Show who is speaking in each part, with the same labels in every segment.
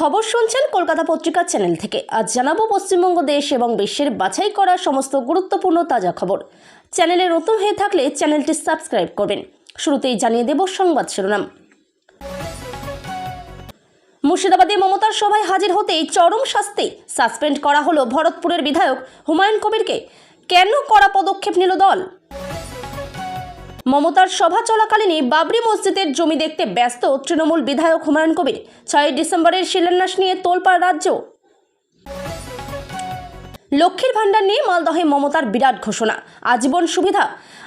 Speaker 1: খবর শুনছেন কলকাতা পত্রিকা চ্যানেল থেকে। আজ জানাব পশ্চিমবঙ্গ, দেশ এবং বিশ্বের বাছাই করা সমস্ত গুরুত্বপূর্ণ তাজা খবর। চ্যানেলে নতুন হয়ে থাকলে চ্যানেলটি সাবস্ক্রাইব করবেন। শুরুতেই জানিয়ে দেব সংবাদ শিরোনাম। মুর্শিদাবাদে মমতার সভায় হাজির হতেই চরম শাস্তি সাসপেন্ড করা হলো ভরতপুরের বিধায়ক হুমায়ুন কবিরকে। কেন কড়া পদক্ষেপ নিল দল? মমতার সভা চলাকালীনই বাবরি মসজিদের জমি দেখতে ব্যস্ত তৃণমূল বিধায়ক হুমায়ুন কবির। ছয় ডিসেম্বরের শিলান্যাস নিয়ে তোলপাড় রাজ্য। লক্ষ্মীর ভাণ্ডার নিয়ে মালদহে মমতার বিরাট ঘোষণা। আজীবন সুবিধা।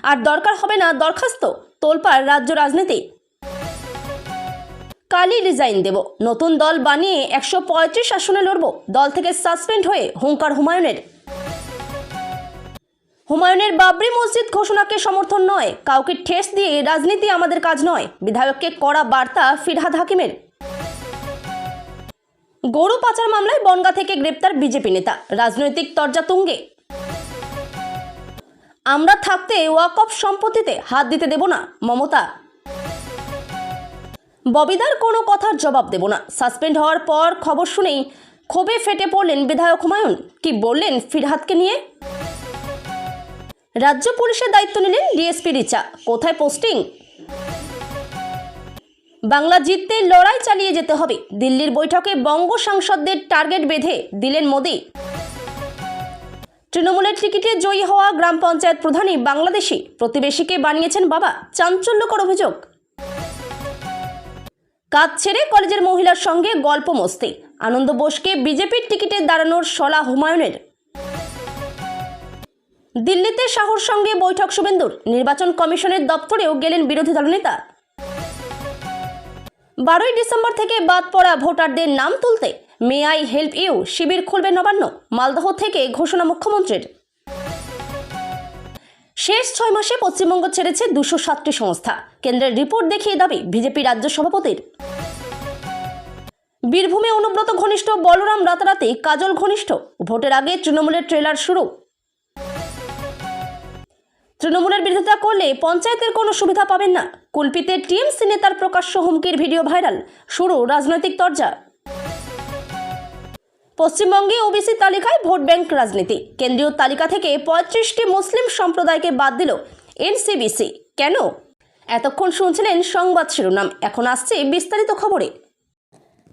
Speaker 1: আর দরকার হবে না দরখাস্ত। তোলপাড় রাজ্য রাজনীতি। কালই রিজাইন দেব। নতুন দল বানিয়ে একশো পঁয়ত্রিশ আসনে লড়ব। দল থেকে সাসপেন্ড হয়ে হুঙ্কার হুমায়ুনের। হুমায়ুনের বাবরি মসজিদ ঘোষণাকে সমর্থন নয়। কাউকে ঠেস দিয়ে রাজনীতি আমাদের কাজ নয়। বিধায়ককে কড়া বার্তা ফিরহাদ হাকিমের। গরু পাচার মামলায় বনগা থেকে গ্রেপ্তার বিজেপি নেতা। রাজনৈতিক তরজা তুঙ্গে। আমরা থাকতে ওয়াকফ সম্পত্তিতে হাত দিতে দেব না, মমতা। ববিদার কোনো কথার জবাব দেব না। সাসপেন্ড হওয়ার পর খবর শুনেই ক্ষোভে ফেটে পড়লেন বিধায়ক হুমায়ুন। কি বললেন ফিরহাদকে নিয়ে? রাজ্য পুলিশের দায়িত্ব নিলেন ডিএসপি রিচা। কোথায় পোস্টিং? বাংলা জিততে লড়াই চালিয়ে যেতে হবে। দিল্লির বৈঠকে বঙ্গ সাংসদদের টার্গেট বেঁধে দিলেন মোদি। তৃণমূলের টিকিটে জয়ী হওয়া গ্রাম পঞ্চায়েত প্রধানই বাংলাদেশি। প্রতিবেশীকে বানিয়েছেন বাবা। চাঞ্চল্যকর অভিযোগ। কাজ ছেড়ে কলেজের মহিলার সঙ্গে গল্প মস্তি। আনন্দ বোসকে বিজেপির টিকিটে দাঁড়ানোর সলা হুমায়ুনের। দিল্লিতে শাহর সঙ্গে বৈঠক, শুভেন্দুর। নির্বাচন কমিশনের দপ্তরেও গেলেন বিরোধী দলনেতা বারোই ডিসেম্বর থেকে বাদ পড়া ভোটারদের নাম তুলতে মে আই হেল্প ইউ শিবির খুলবে নবান্ন, মালদহ থেকে ঘোষণা মুখ্যমন্ত্রীর। শেষ ছয় মাসে পশ্চিমবঙ্গ ছেড়েছে দুশো সাতটি সংস্থা। কেন্দ্রের রিপোর্ট দেখিয়ে দাবি বিজেপি রাজ্য সভাপতির। বীরভূমে অনুব্রত ঘনিষ্ঠ বলরাম রাতারাতি, কাজল ঘনিষ্ঠ। ভোটের আগে তৃণমূলের ট্রেলার শুরু। তৃণমূলের বিরোধিতা করলে পঞ্চায়েতের কোনো সুবিধা পাবেন না। কুলপিতে টিএমসি নেতার প্রকাশ্য হুমকির ভিডিও ভাইরাল। শুরু রাজনৈতিক তরজা। পশ্চিমবঙ্গে ওবিসি তালিকায় ভোট ব্যাংক রাজনীতি। কেন্দ্রীয় তালিকা থেকে পঁয়ত্রিশটি মুসলিম সম্প্রদায়কে বাদ দিল এনসিবিসি। কেন? এতক্ষণ শুনছিলেন সংবাদ শিরোনাম। এখন আসছে বিস্তারিত খবরে।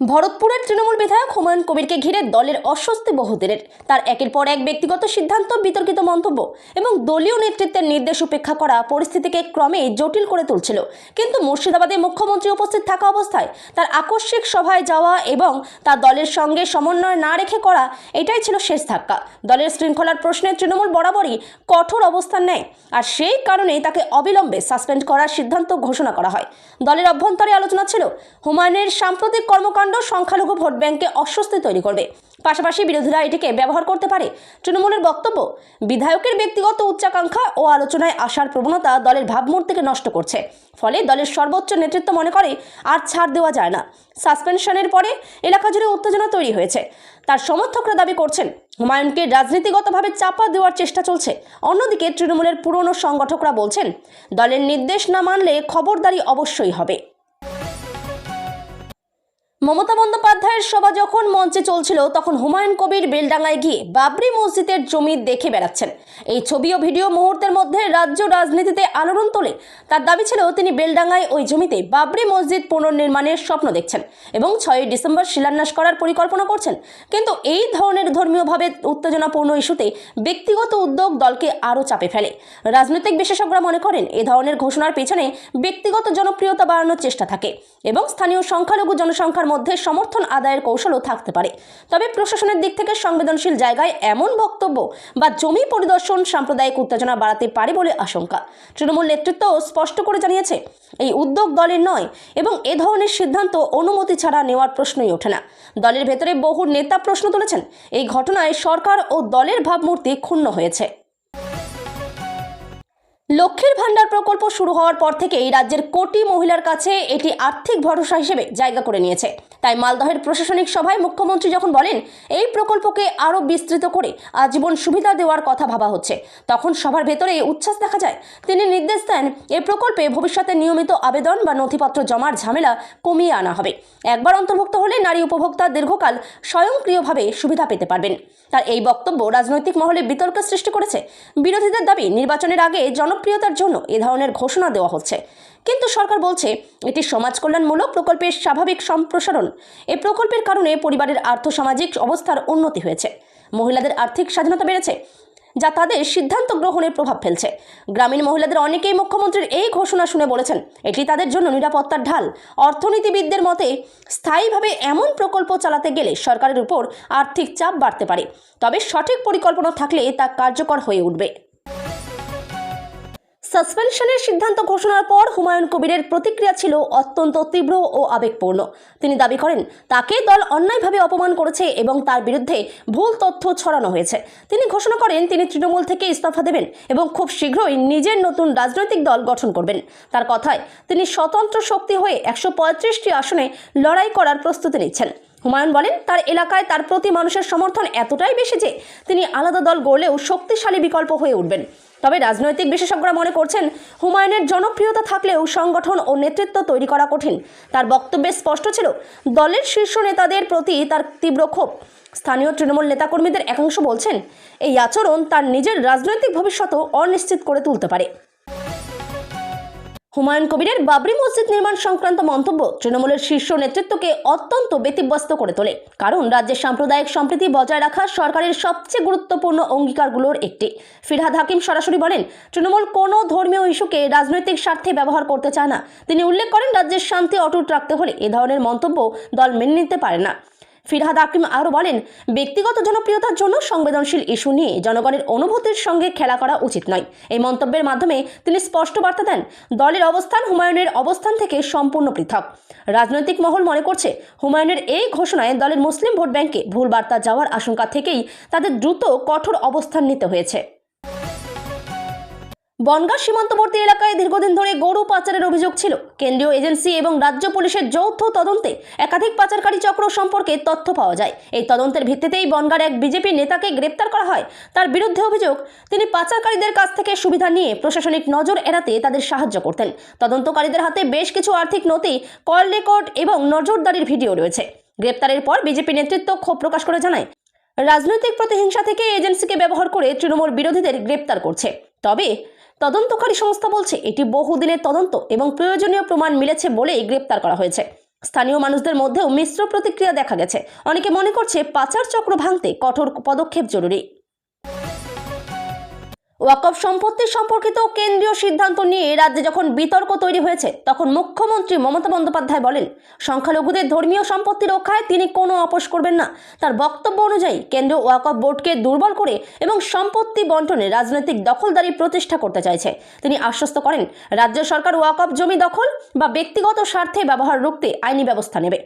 Speaker 1: ভরতপুরের তৃণমূল বিধায়ক হুমায়ুন কবিরকে ঘিরে দলের অস্বস্তি বহুদিনের। তার একের পর এক ব্যক্তিগত সিদ্ধান্ত, বিতর্কিত মন্তব্য এবং দলীয় নেতৃত্বের নির্দেশ উপেক্ষা করা পরিস্থিতিকে ক্রমে জটিল করে তুলছিল। কিন্তু মুর্শিদাবাদে মুখ্যমন্ত্রী উপস্থিত থাকা অবস্থায় তার আকস্মিক সভায় যাওয়া এবং তার দলের সঙ্গে সমন্বয় না রেখে করা, এটাই ছিল শেষ ধাক্কা। দলের শৃঙ্খলার প্রশ্নে তৃণমূল বরাবরই কঠোর অবস্থান নেয় আর সেই কারণেই তাকে অবিলম্বে সাসপেন্ড করার সিদ্ধান্ত ঘোষণা করা হয়। দলের অভ্যন্তরে আলোচনা ছিল হুমায়ুনের সাম্প্রতিক কর্মকাণ্ড সংখ্যালঘু ভোট ব্যাংকে অস্বস্তি তৈরি করবে। পাশাপাশি বিরোধীরা এটিকে ব্যবহার করতে পারে। তৃণমূলের বক্তব্য, বিধায়কের ব্যক্তিগত উচ্চাকাঙ্ক্ষা ও আলোচনায় আসার প্রবণতা দলের ভাবমূর্তিকে নষ্ট করছে। ফলে দলের সর্বোচ্চ নেতৃত্ব মনে করে, আর ছাড় দেওয়া যায় না। সাসপেনশনের পরে এলাকা জুড়ে উত্তেজনা তৈরি হয়েছে। তার সমর্থকরা দাবি করছেন, হুমায়ুনকে রাজনীতিগতভাবে চাপা দেওয়ার চেষ্টা চলছে। অন্যদিকে তৃণমূলের পুরনো সংগঠকরা বলছেন, দলের নির্দেশ না মানলে খবরদারি অবশ্যই হবে। মমতা বন্দ্যোপাধ্যায়ের সভা যখন মঞ্চে চলছিল, তখন হুমায়ুন কবির বেলডাঙ্গায় গিয়ে বাবরি মসজিদের জমি দেখে বেড়াচ্ছেন। এই ছবি ও ভিডিও মুহূর্তের মধ্যে রাজ্য রাজনীতিতে আলোড়ন তোলে। তার দাবি ছিল, তিনি বেলডাঙ্গায় ওই জমিতে বাবরি মসজিদ পুনর্নির্মাণের স্বপ্ন দেখছেন এবং ছয়ই ডিসেম্বর শিলান্যাস করার পরিকল্পনা করছেন। কিন্তু এই ধরনের ধর্মীয়ভাবে উত্তেজনাপূর্ণ ইস্যুতে ব্যক্তিগত উদ্যোগ দলকে আরও চাপে ফেলে। রাজনৈতিক বিশেষজ্ঞরা মনে করেন, এ ধরনের ঘোষণার পেছনে ব্যক্তিগত জনপ্রিয়তা বাড়ানোর চেষ্টা থাকে এবং স্থানীয় সংখ্যালঘু জনসংখ্যার মধ্যে সমর্থন আদায়ের কৌশলও থাকতে পারে। তবে প্রশাসনের দিক থেকে সংবেদনশীল জায়গায় এমন বক্তব্য বা জমি পরিদর্শন সাম্প্রদায়িক উত্তেজনা বাড়াতে পারে বলে আশঙ্কা। তৃণমূল নেতৃত্ব স্পষ্ট করে জানিয়েছে, এই উদ্যোগ দলের নয় এবং এ ধরনের সিদ্ধান্ত অনুমতি ছাড়া নেওয়ার প্রশ্নই ওঠে না। দলের ভেতরে বহু নেতা প্রশ্ন তুলেছেন, এই ঘটনায় সরকার ও দলের ভাবমূর্তি ক্ষুণ্ণ হয়েছে। লক্ষ্মীর ভাণ্ডার প্রকল্প শুরু হওয়ার পর থেকেই রাজ্যের কোটি মহিলার কাছে এটি আর্থিক ভরসা হিসেবে জায়গা করে নিয়েছে। তাই মালদহের প্রশাসনিক সভায় মুখ্যমন্ত্রী যখন বলেন, এই প্রকল্পকে আরও বিস্তৃত করে আজীবন সুবিধা দেওয়ার কথা ভাবা হচ্ছে। তখন সভার ভেতরে উচ্ছ্বাস দেখা যায়। তিনি নির্দেশ দেন এই প্রকল্পে ভবিষ্যতে নিয়মিত আবেদন বা নথিপত্র জমার ঝামেলা কমিয়ে আনা হবে। একবার অন্তর্ভুক্ত হলে নারী উপভোক্তা দীর্ঘকাল স্বয়ংক্রিয়ভাবে সুবিধা পেতে পারবেন। তার এই বক্তব্য রাজনৈতিক মহলে বিতর্কের সৃষ্টি করেছে। বিরোধীদের দাবি, নির্বাচনের আগে জনপ্রিয়তার জন্য এ ধরনের ঘোষণা দেওয়া হচ্ছে। কিন্তু সরকার বলছে, এটি সমাজ কল্যাণমূলক প্রকল্পের স্বাভাবিক সম্প্রসারণ। এ প্রকল্পের কারণে পরিবারের আর্থসামাজিক অবস্থার উন্নতি হয়েছে। মহিলাদের আর্থিক স্বাধীনতা বেড়েছে, যা তাদের সিদ্ধান্ত গ্রহণে প্রভাব ফেলছে। গ্রামীণ মহিলাদের অনেকেই মুখ্যমন্ত্রীর এই ঘোষণা শুনে বলেছেন, এটি তাদের জন্য নিরাপত্তার ঢাল। অর্থনীতিবিদদের মতে, স্থায়ীভাবে এমন প্রকল্প চালাতে গেলে সরকারের উপর আর্থিক চাপ বাড়তে পারে। তবে সঠিক পরিকল্পনা থাকলে তা কার্যকর হয়ে উঠবে। সাসপেনশনের সিদ্ধান্ত ঘোষণার পর হুমায়ুন কবিরের প্রতিক্রিয়া ছিল অত্যন্ত তীব্র ও আবেগপূর্ণ। তিনি দাবি করেন, তাকে দল অন্যায়ভাবে অপমান করেছে এবং তার বিরুদ্ধে ভুল তথ্য ছড়ানো হয়েছে। তিনি ঘোষণা করেন, তিনি তৃণমূল থেকে ইস্তফা দেবেন এবং খুব শীঘ্রই নিজের নতুন রাজনৈতিক দল গঠন করবেন। তার কথায় তিনি স্বতন্ত্র শক্তি হয়ে একশো আসনে লড়াই করার প্রস্তুতি নিচ্ছেন। হুমায়ুন বলেন, তার এলাকায় তার প্রতি মানুষের সমর্থন এতটাই বেশি যে তিনি আলাদা দল গড়লেও শক্তিশালী বিকল্প হয়ে উঠবেন। তবে রাজনৈতিক বিশেষজ্ঞরা মনে করছেন, হুমায়ুনের জনপ্রিয়তা থাকলেও সংগঠন ও নেতৃত্ব তৈরি করা কঠিন। তার বক্তব্যে স্পষ্ট ছিল, দলের শীর্ষ নেতাদের প্রতি তার তীব্র ক্ষোভ। স্থানীয় তৃণমূল নেতাকর্মীদের একাংশ বলছেন, এই আচরণ তার নিজের রাজনৈতিক ভবিষ্যতও অনিশ্চিত করে তুলতে পারে। হুমায়ুন কবিরের বাবরি মসজিদ নির্মাণ সংক্রান্ত মন্তব্য তৃণমূলের শীর্ষ নেতৃত্বকে অত্যন্ত ব্যতিব্যস্ত করে তোলে। কারণ রাজ্যের সাম্প্রদায়িক সম্প্রীতি বজায় রাখা সরকারের সবচেয়ে গুরুত্বপূর্ণ অঙ্গীকারগুলোর একটি। ফিরহাদ হাকিম সরাসরি বলেন, তৃণমূল কোনো ধর্মীয় ইস্যুকে রাজনৈতিক স্বার্থে ব্যবহার করতে চায় না। তিনি উল্লেখ করেন, রাজ্যের শান্তি অটুট রাখতে হলে এ ধরনের মন্তব্য দল মেনে নিতে পারে না। ফিরহাদ হাকিম আরও বলেন, ব্যক্তিগত জনপ্রিয়তার জন্য সংবেদনশীল ইস্যু নিয়ে জনগণের অনুভূতির সঙ্গে খেলা করা উচিত নয়। এই মন্তব্যের মাধ্যমে তিনি স্পষ্ট বার্তা দেন, দলের অবস্থান হুমায়ুনের অবস্থান থেকে সম্পূর্ণ পৃথক। রাজনৈতিক মহল মনে করছে, হুমায়ুনের এই ঘোষণায় দলের মুসলিম ভোট ব্যাংকে ভুল বার্তা যাওয়ার আশঙ্কা থেকেই তাদের দ্রুত কঠোর অবস্থান নিতে হয়েছে। বনগাঁ সীমান্তবর্তী এলাকায় দীর্ঘদিন ধরে গরু পাচারের অভিযোগ ছিল। কেন্দ্রীয় এজেন্সি এবং রাজ্য পুলিশের যৌথ তদন্তে একাধিক পাচারকারী চক্র সম্পর্কে তথ্য পাওয়া যায়। এই তদন্তের ভিত্তিতেই বনগাঁর এক বিজেপি নেতাকে গ্রেপ্তার করা হয়। তার বিরুদ্ধে অভিযোগ, তিনি পাচারকারীদের কাছ থেকে সুবিধা নিয়ে প্রশাসনিক নজর এড়াতে তাদের সাহায্য করতেন। তদন্তকারীদের হাতে বেশ কিছু আর্থিক নথি, কল রেকর্ড এবং নজরদারির ভিডিও রয়েছে। গ্রেপ্তারের পর বিজেপি নেতৃত্ব ক্ষোভ প্রকাশ করে জানায়, রাজনৈতিক প্রতিহিংসা থেকে এজেন্সিকে ব্যবহার করে তৃণমূল বিরোধীদের গ্রেপ্তার করছে। তবে তদন্তকারী সংস্থা বলছে, এটি বহুদিনের তদন্ত এবং প্রয়োজনীয় প্রমাণ মিলেছে বলেই গ্রেপ্তার করা হয়েছে। স্থানীয় মানুষদের মধ্যেও মিশ্র প্রতিক্রিয়া দেখা গেছে। অনেকে মনে করছে পাচার চক্র ভাঙতে কঠোর পদক্ষেপ জরুরি। ওয়াকফ সম্পত্তি সম্পর্কিত কেন্দ্রীয় সিদ্ধান্ত নিয়ে রাজ্যে যখন বিতর্ক তৈরি হয়েছে, তখন মুখ্যমন্ত্রী মমতা বন্দ্যোপাধ্যায় বলেন, সংখ্যালঘুদের ধর্মীয় সম্পত্তি রক্ষায় তিনি কোনো আপোষ করবেন না। তার বক্তব্য অনুযায়ী কেন্দ্রীয় ওয়াকফ বোর্ডকে দুর্বল করে এবং সম্পত্তি বন্টনে রাজনৈতিক দখলদারি প্রতিষ্ঠা করতে চাইছে। তিনি আশ্বস্ত করেন, রাজ্য সরকার ওয়াকফ জমি দখল বা ব্যক্তিগত স্বার্থে ব্যবহার রুখতে আইনি ব্যবস্থা নেবে।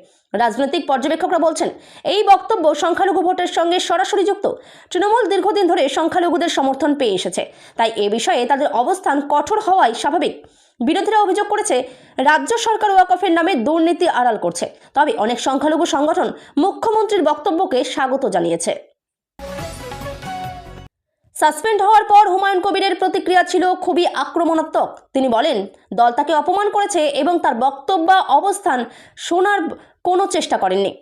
Speaker 1: রাজনৈতিক পর্যবেক্ষকরা বলছেন, এই বক্তব্য সংখ্যালঘু ভোটের সঙ্গে সরাসরি যুক্ত। তৃণমূল দীর্ঘদিন ধরে সংখ্যালঘুদের সমর্থন পেয়ে এসেছে। তাই এ বিষয়ে তাদের অবস্থান কঠোর হওয়াই স্বাভাবিক। বিরোধীরা অভিযোগ করেছে, রাজ্য সরকার ওয়াকফের নামে দুর্নীতি আড়াল করছে। তবে অনেক সংখ্যালঘু সংগঠন মুখ্যমন্ত্রীর বক্তব্যকে স্বাগত জানিয়েছে। সাসপেন্ড হওয়ার পর হুমায়ুন কবিরের প্রতিক্রিয়া ছিল খুবই আক্রমণাত্মক। তিনি বলেন, দল তাকে অপমান করেছে এবং তার বক্তব্য অবস্থান শোনার কোনো চেষ্টা করেননি।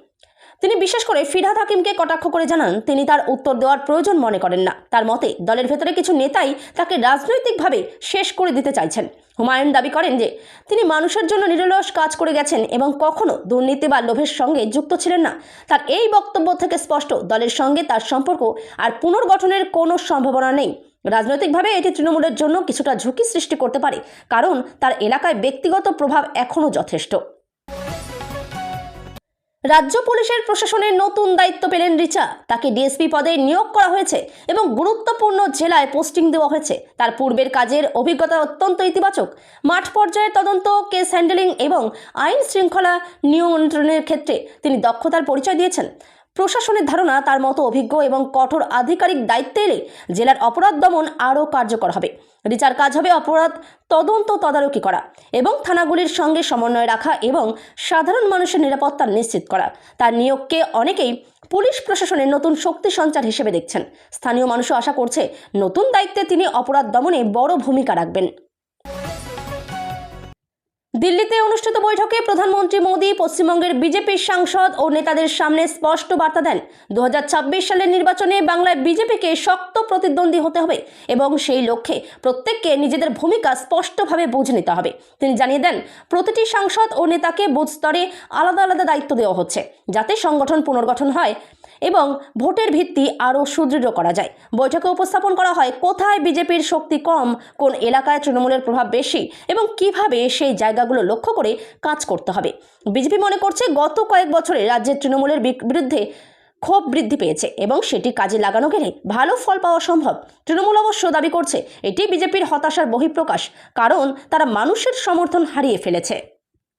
Speaker 1: তিনি বিশেষ করে ফিরহাদ হাকিমকে কটাক্ষ করে জানান, তিনি তার উত্তর দেওয়ার প্রয়োজন মনে করেন না। তার মতে, দলের ভেতরে কিছু নেতাই তাকে রাজনৈতিকভাবে শেষ করে দিতে চাইছেন। হুমায়ুন দাবি করেন যে, তিনি মানুষের জন্য নিরলস কাজ করে গেছেন এবং কখনো দুর্নীতি বা লোভের সঙ্গে যুক্ত ছিলেন না। তার এই বক্তব্য থেকে স্পষ্ট, দলের সঙ্গে তার সম্পর্ক আর পুনর্গঠনের কোনো সম্ভাবনা নেই। রাজনৈতিকভাবে এটি তৃণমূলের জন্য কিছুটা ঝুঁকি সৃষ্টি করতে পারে, কারণ তার এলাকায় ব্যক্তিগত প্রভাব এখনও যথেষ্ট। রাজ্য পুলিশের প্রশাসনের নতুন দায়িত্ব পেলেন রিচা। তাকে ডিএসপি পদে নিয়োগ করা হয়েছে এবং গুরুত্বপূর্ণ জেলায় পোস্টিং দেওয়া হয়েছে। তার পূর্বের কাজের অভিজ্ঞতা অত্যন্ত ইতিবাচক। মাঠ পর্যায়ের তদন্ত, কেস হ্যান্ডেলিং এবং আইন শৃঙ্খলা নিয়ন্ত্রণের ক্ষেত্রে তিনি দক্ষতার পরিচয় দিয়েছেন। প্রশাসনের ধারণা তার মতো অভিজ্ঞ এবং কঠোর আধিকারিক দায়িত্বে এলে জেলার অপরাধ দমন আরও কার্যকর হবে। রিচার কাজ হবে, অপরাধ তদন্ত তদারকি করা এবং থানাগুলির সঙ্গে সমন্বয় রাখা এবং সাধারণ মানুষের নিরাপত্তা নিশ্চিত করা। তার নিয়োগকে অনেকেই পুলিশ প্রশাসনের নতুন শক্তি সঞ্চার হিসেবে দেখছেন। স্থানীয় মানুষও আশা করছে, নতুন দায়িত্বে তিনি অপরাধ দমনে বড় ভূমিকা রাখবেন। দিল্লিতে অনুষ্ঠিত বৈঠকে প্রধানমন্ত্রী মোদী, পশ্চিমবঙ্গের বিজেপির সাংসদ ও নেতাদের সামনে স্পষ্ট বার্তা দেন। দু হাজার ছাব্বিশ সালের নির্বাচনে বাংলায় বিজেপিকে শক্ত প্রতিদ্বন্দ্বী হতে হবে এবং সেই লক্ষ্যে প্রত্যেককে নিজেদের ভূমিকা স্পষ্টভাবে বুঝে নিতে হবে। তিনি জানিয়ে দেন, প্রতিটি সাংসদ ও নেতাকে বুথ স্তরে আলাদা আলাদা দায়িত্ব দেওয়া হচ্ছে যাতে সংগঠন পুনর্গঠন হয়। এবং ভোটের ভিত্তি আরও সুদৃঢ় করা যায়। বৈঠকে উপস্থাপন করা হয়, কোথায় বিজেপির শক্তি কম, কোন এলাকায় তৃণমূলের প্রভাব বেশি এবং কীভাবে সেই জায়গাগুলো লক্ষ্য করে কাজ করতে হবে। বিজেপি মনে করছে গত কয়েক বছরে রাজ্যের তৃণমূলের বিরুদ্ধে ক্ষোভ বৃদ্ধি পেয়েছে এবং সেটি কাজে লাগানো গেলে ভালো ফল পাওয়া সম্ভব। তৃণমূল অবশ্য দাবি করছে, এটি বিজেপির হতাশার বহিঃপ্রকাশ, কারণ তারা মানুষের সমর্থন হারিয়ে ফেলেছে।